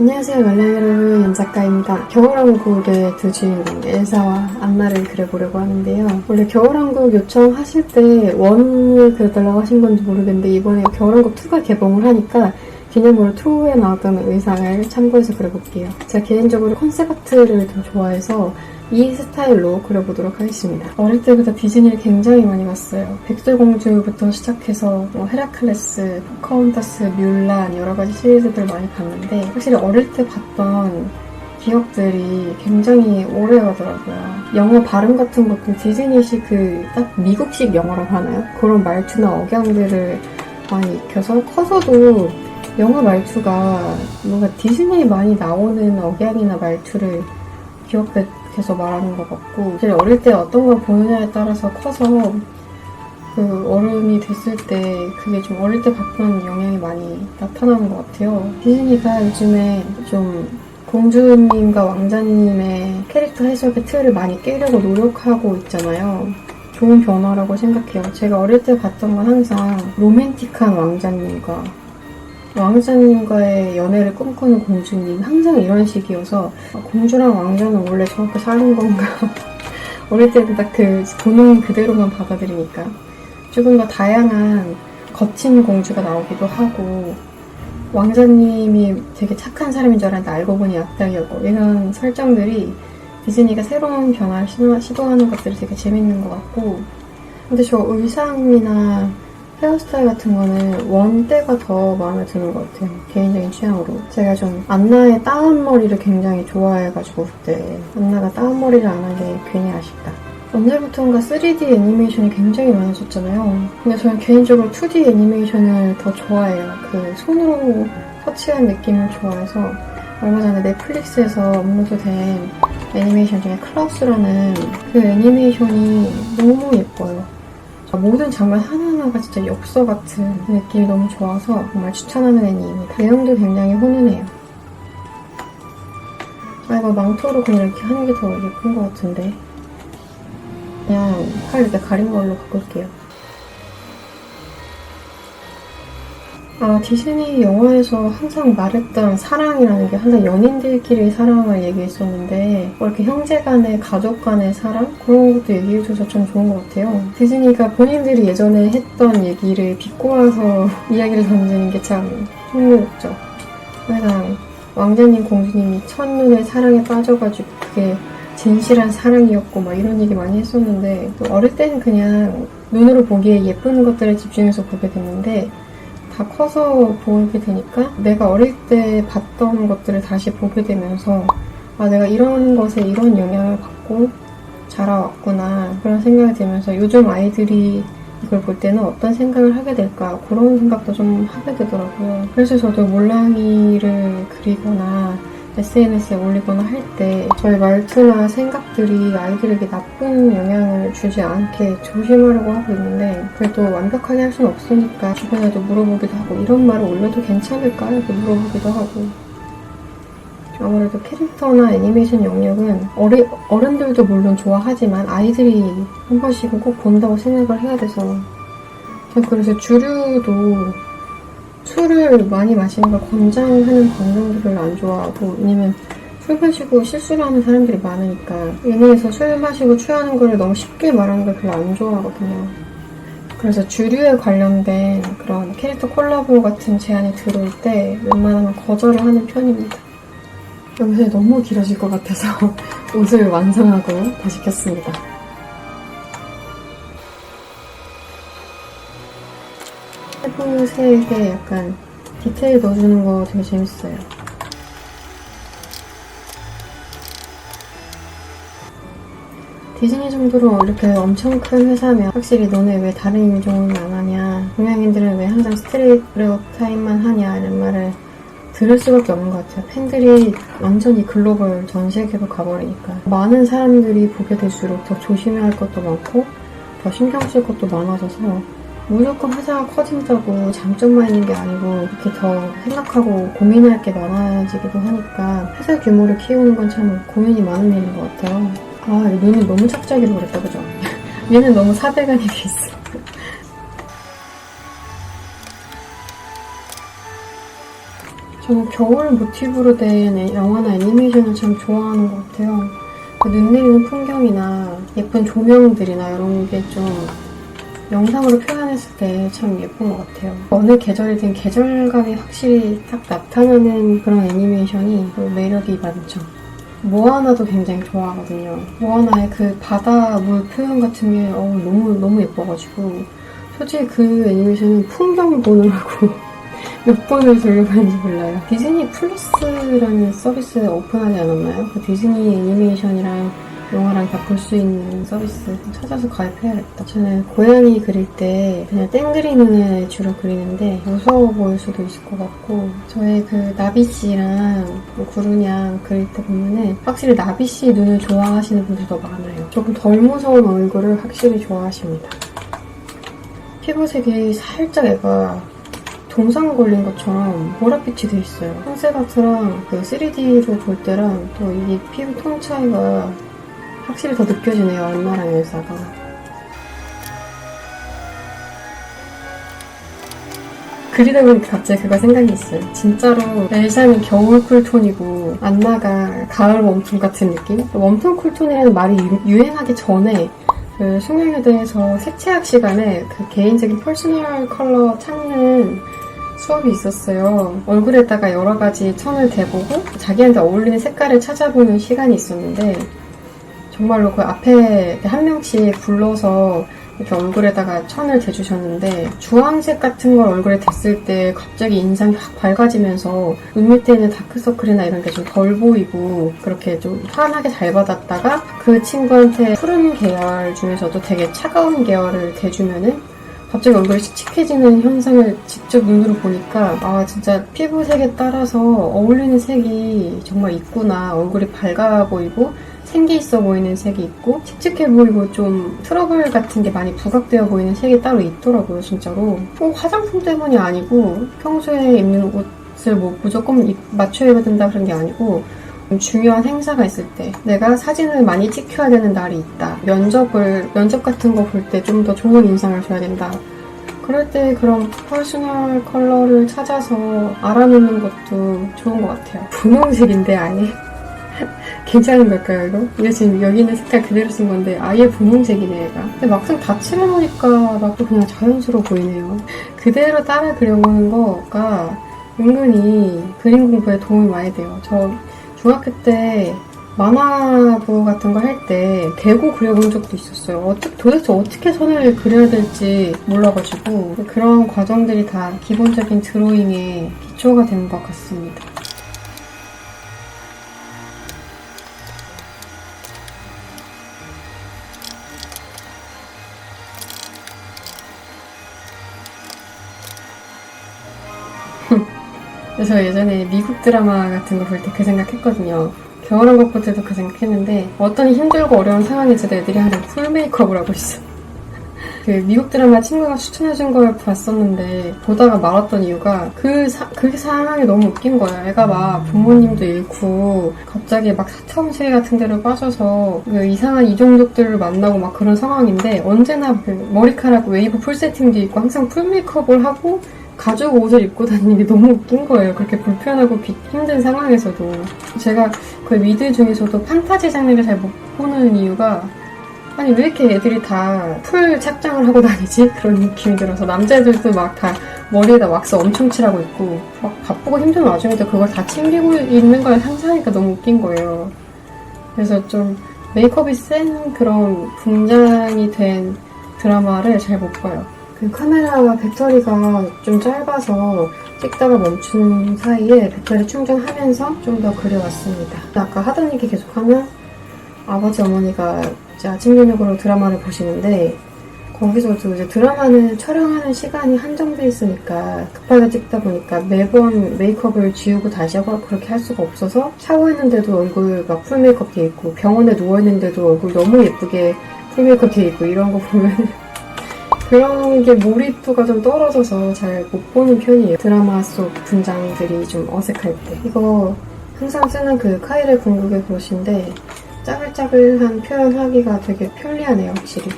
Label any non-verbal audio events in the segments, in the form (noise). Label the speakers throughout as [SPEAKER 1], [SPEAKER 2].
[SPEAKER 1] 안녕하세요. 여러분 연작가입니다. 겨울왕국의 두 주인공 엘사와 안나를 그려보려고 하는데요. 원래 겨울왕국 요청하실 때 원을 그려달라고 하신 건지 모르겠는데 이번에 겨울왕국 2가 개봉을 하니까 기념으로 2에 나왔던 의상을 참고해서 그려볼게요 제가 개인적으로 컨셉 아트를 좀 좋아해서 이 스타일로 그려보도록 하겠습니다. 어릴 때부터 디즈니를 굉장히 많이 봤어요. 백설공주부터 시작해서 뭐 헤라클레스, 포카혼타스, 뮬란 여러 가지 시리즈들 많이 봤는데 확실히 어릴 때 봤던 기억들이 굉장히 오래 가더라고요. 영어 발음 같은 것도 디즈니식 그 딱 미국식 영어라고 하나요? 그런 말투나 억양들을 많이 익혀서 커서도 영어 말투가 뭔가 디즈니에 많이 나오는 억양이나 말투를 기억해서 말하는 것 같고 사실 어릴 때 어떤 걸 보느냐에 따라서 커서 그 어른이 됐을 때 그게 좀 어릴 때 봤던 영향이 많이 나타나는 것 같아요. 디즈니가 요즘에 좀 공주님과 왕자님의 캐릭터 해석의 틀을 많이 깨려고 노력하고 있잖아요. 좋은 변화라고 생각해요. 제가 어릴 때 봤던 건 항상 로맨틱한 왕자님과 왕자님과의 연애를 꿈꾸는 공주님 항상 이런 식이어서 아, 공주랑 왕자는 원래 저렇게 사는 건가? (laughs) 어릴 때는 딱 그 보는 그대로만 받아들이니까. 조금 더 다양한 거친 공주가 나오기도 하고 왕자님이 되게 착한 사람인 줄 알았는데 알고 보니 악당이었고 이런 설정들이 디즈니가 새로운 변화를 시도- 시도하는 것들이 되게 재밌는 것 같고 근데 저 의상이나 헤어스타일 같은 거는 원 때가 더 마음에 드는 것 같아요. 개인적인 취향으로. 제가 좀 안나의 따은 머리를 굉장히 좋아해가지고 그때 안나가 따은 머리를 안 한 게 괜히 아쉽다. 언제부턴가 3D 애니메이션이 굉장히 많아졌잖아요. 근데 저는 개인적으로 2D 애니메이션을 더 좋아해요. 그 손으로 터치한 느낌을 좋아해서 얼마 전에 넷플릭스에서 업로드된 애니메이션 중에 클라우스라는 그 애니메이션이 너무 예뻐요. 모든 장면 하나하나가 진짜 엽서 같은 느낌이 너무 좋아서 정말 추천하는 애니입니다. 내용도 굉장히 훈훈해요. 아 이거 망토로 그냥 이렇게 하는 게 더 예쁜 것 같은데 그냥 칼 이렇게 가린 걸로 바꿀게요. 아 디즈니 영화에서 항상 말했던 사랑이라는 게 항상 연인들끼리의 사랑을 얘기했었는데 뭐 이렇게 형제 간의 가족 간의 사랑 그런 것도 얘기해줘서 좀 좋은 것 같아요. 디즈니가 본인들이 예전에 했던 얘기를 비꼬아서 (laughs) 이야기를 던지는 게 참 흥미롭죠. 항상 왕자님 공주님이 첫눈에 사랑에 빠져가지고 그게 진실한 사랑이었고 막 이런 얘기 많이 했었는데 또 어릴 때는 그냥 눈으로 보기에 예쁜 것들에 집중해서 보게 됐는데 다 커서 보게 되니까 내가 어릴 때 봤던 것들을 다시 보게 되면서 아 내가 이런 것에 이런 영향을 받고 자라왔구나 그런 생각이 들면서 요즘 아이들이 이걸 볼 때는 어떤 생각을 하게 될까 그런 생각도 좀 하게 되더라고요. 그래서 저도 몰랑이를 그리거나 SNS에 올리거나 할 때 저의 말투나 생각들이 아이들에게 나쁜 영향을 주지 않게 조심하려고 하고 있는데 그래도 완벽하게 할 수는 없으니까 주변에도 물어보기도 하고 이런 말을 올려도 괜찮을까? 이렇게 물어보기도 하고. 아무래도 캐릭터나 애니메이션 영역은 어리, 어른들도 물론 좋아하지만 아이들이 한 번씩은 꼭 본다고 생각을 해야 돼서. 전 그래서 주류도 술을 많이 마시는 걸 권장하는 방송들을 안 좋아하고 왜냐면 술 마시고 실수를 하는 사람들이 많으니까 예능에서 술 마시고 취하는 걸 너무 쉽게 말하는 걸 별로 안 좋아하거든요. 그래서 주류에 관련된 그런 캐릭터 콜라보 같은 제안이 들어올 때 웬만하면 거절을 하는 편입니다. 영상이 너무 길어질 것 같아서 (laughs) 옷을 완성하고 다시 켰습니다. 세부색에 약간 디테일 넣어주는 거 되게 재밌어요. 디즈니 정도로 이렇게 엄청 큰 회사면 확실히 너네 왜 다른 인종은 안 하냐 동양인들은 왜 항상 스테레오타입만 하냐 이런 말을 들을 수밖에 없는 것 같아요. 팬들이 완전히 글로벌 전 세계로 가버리니까 많은 사람들이 보게 될수록 더 조심해야 할 것도 많고 더 신경 쓸 것도 많아져서 무조건 회사가 커진다고 장점만 있는 게 아니고 이렇게 더 생각하고 고민할 게 많아지기도 하니까 회사 규모를 키우는 건 참 고민이 많은 일인 것 같아요. 아, 눈이 너무 짝짝이로 그랬다, 그죠? (laughs) 얘는 너무 사대간이 돼 있어. (laughs) 저는 겨울 모티브로 된 애- 영화나 애니메이션을 참 좋아하는 것 같아요. 그눈 내리는 풍경이나 예쁜 조명들이나 이런 게 좀 영상으로 표현했을 때 참 예쁜 것 같아요. 어느 계절이든 계절감이 확실히 딱 나타나는 그런 애니메이션이 또 매력이 많죠. 모아나도 굉장히 좋아하거든요. 모아나의 그 바다 물 표현 같은 게 어우, 너무 너무 예뻐가지고 솔직히 그 애니메이션은 풍경 보느라고 (laughs) 몇 번을 돌려봤는지 몰라요. 디즈니 플러스라는 서비스 오픈하지 않았나요? 그 디즈니 애니메이션이랑 영화랑 다볼수 있는 서비스 찾아서 가입해야겠다. 저는 고양이 그릴 때 그냥 땡그리 눈을 주로 그리는데 무서워 보일 수도 있을 것 같고 저의 그 나비씨랑 뭐 구루냥 그릴 때 보면은 확실히 나비씨 눈을 좋아하시는 분들도 많아요. 조금 덜 무서운 얼굴을 확실히 좋아하십니다. 피부색이 살짝 애가 동상 걸린 것처럼 보랏빛이 돼 있어요. 황세가트랑 그 3D로 볼 때랑 또 이게 피부 톤 차이가 확실히 더 느껴지네요. 얼마랑 엘사가. 그리다 보니까 갑자기 그거 생각이 있어요. 진짜로 엘사는 겨울 쿨톤이고 안나가 가을 웜톤 같은 느낌? 웜톤 쿨톤이라는 말이 유- 유행하기 전에 그 숙명여대에서 색채학 시간에 그 개인적인 퍼스널 컬러 찾는 수업이 있었어요. 얼굴에다가 여러 가지 천을 대보고 자기한테 어울리는 색깔을 찾아보는 시간이 있었는데 정말로 그 앞에 한 명씩 불러서 이렇게 얼굴에다가 천을 대주셨는데 주황색 같은 걸 얼굴에 댔을 때 갑자기 인상이 확 밝아지면서 눈 밑에 있는 다크서클이나 이런 게 좀 덜 보이고 그렇게 좀 환하게 잘 받았다가 그 친구한테 푸른 계열 중에서도 되게 차가운 계열을 대주면은 갑자기 얼굴이 칙칙해지는 현상을 직접 눈으로 보니까 아 진짜 피부색에 따라서 어울리는 색이 정말 있구나. 얼굴이 밝아 보이고 생기 있어 보이는 색이 있고 칙칙해 보이고 좀 트러블 같은 게 많이 부각되어 보이는 색이 따로 있더라고요 진짜로. 꼭 화장품 때문이 아니고 평소에 입는 옷을 뭐 무조건 입- 맞춰 입어야 된다 그런 게 아니고 중요한 행사가 있을 때 내가 사진을 많이 찍혀야 되는 날이 있다. 면접을 면접 같은 거 볼 때 좀 더 좋은 인상을 줘야 된다. 그럴 때 그런 퍼스널 컬러를 찾아서 알아놓는 것도 좋은 것 같아요. 분홍색인데 아예 괜찮은 걸까요 이거? 이거 지금 여기 있는 색깔 그대로 쓴 건데 아예 분홍색이네 얘가 근데 막상 다 칠해놓으니까 막 또 그냥 자연스러워 보이네요 그대로 따라 그려보는 거가 은근히 그림 공부에 도움이 많이 돼요 저 중학교 때 만화부 같은 거 할 때 대고 그려본 적도 있었어요. 어떻게, 도대체 어떻게 선을 그려야 될지 몰라가지고 그런 과정들이 다 기본적인 드로잉의 기초가 된것 같습니다. 그래서 예전에 미국 드라마 같은 거 볼 때 그 생각했거든요. 국볼 때도 그 생각했는데 어떤 힘들고 어려운 상황에서도 애들이 항상 풀 메이크업을 하고 있어. (laughs) 그 미국 드라마 친구가 추천해준 걸 봤었는데 보다가 말았던 이유가 그, 사, 그 상황이 너무 웃긴 거야. 애가 막 부모님도 잃고 갑자기 막 세계 같은 데로 빠져서 그 이상한 이종족들을 만나고 막 그런 상황인데 언제나 그 머리카락 웨이브 풀 세팅도 있고 항상 풀 메이크업을 하고 가죽 옷을 입고 다니는 게 너무 웃긴 거예요. 그렇게 불편하고 비- 힘든 상황에서도. 제가 그 미드 중에서도 판타지 장르를 잘 못 보는 이유가 아니 왜 이렇게 애들이 다 풀 착장을 하고 다니지? (laughs) 그런 느낌이 들어서 남자애들도 막 다 머리에다 왁스 엄청 칠하고 있고 막 바쁘고 힘든 와중에도 그걸 다 챙기고 있는 걸 상상하니까 너무 웃긴 거예요. 그래서 좀 메이크업이 센 그런 분장이 된 드라마를 잘 못 봐요. 그 카메라가 배터리가 좀 짧아서 찍다가 멈춘 사이에 배터리 충전하면서 좀 더 그려왔습니다. 아까 하던 얘기 계속하면 아버지 어머니가 이제 아침 저녁으로 드라마를 보시는데 거기서도 이제 드라마는 촬영하는 시간이 한정돼 있으니까 급하게 찍다 보니까 매번 메이크업을 지우고 다시 하고 그렇게 할 수가 없어서 샤워했는데도 얼굴 막 풀 메이크업 돼 있고 병원에 누워있는데도 얼굴 너무 예쁘게 풀 메이크업 돼 있고 이런 거 보면 그런 게 몰입도가 좀 떨어져서 잘 못 보는 편이에요. 드라마 속 분장들이 좀 어색할 때. 이거 항상 쓰는 그 카일의 궁극의 브러쉬인데 짜글짜글한 표현하기가 되게 편리하네요, 확실히.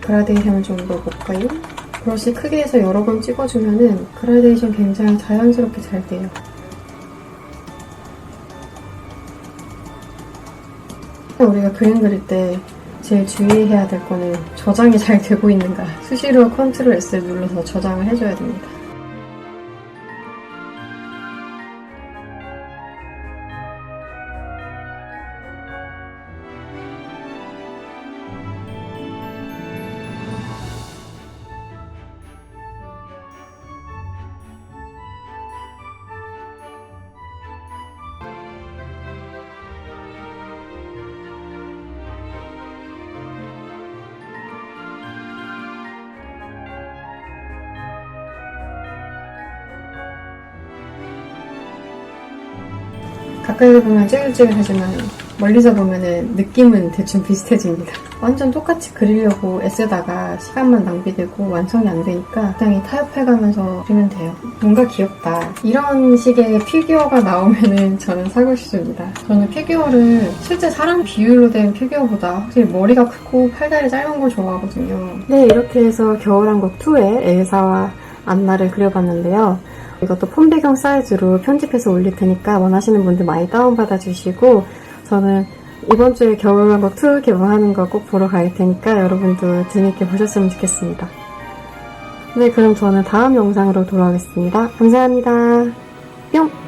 [SPEAKER 1] 그라데이션을 좀 넣어볼까요? 브러쉬 크게 해서 여러 번 찍어주면은 그라데이션 굉장히 자연스럽게 잘 돼요. 우리가 그림 그릴 때 제일 주의해야 될 거는 저장이 잘 되고 있는가. 수시로 컨트롤 S를 눌러서 저장을 해줘야 됩니다. 가까이서 보면 찌글찌글하지만 멀리서 보면은 느낌은 대충 비슷해집니다. 완전 똑같이 그리려고 애쓰다가 시간만 낭비되고 완성이 안 되니까 적당히 타협해가면서 그리면 돼요. 뭔가 귀엽다. 이런 식의 피규어가 나오면은 저는 사고 싶습니다. 저는 피규어를 실제 사람 비율로 된 피규어보다 확실히 머리가 크고 팔다리 짧은 걸 좋아하거든요. 네, 이렇게 해서 겨울왕국 2의 엘사와 안나를 그려봤는데요. 이것도 폰 배경 사이즈로 편집해서 올릴 테니까 원하시는 분들 많이 다운받아 주시고 저는 이번 주에 겨울왕국 2 개봉하는 거 꼭 보러 갈 테니까 여러분도 재밌게 보셨으면 좋겠습니다. 네, 그럼 저는 다음 영상으로 돌아오겠습니다. 감사합니다. 뿅!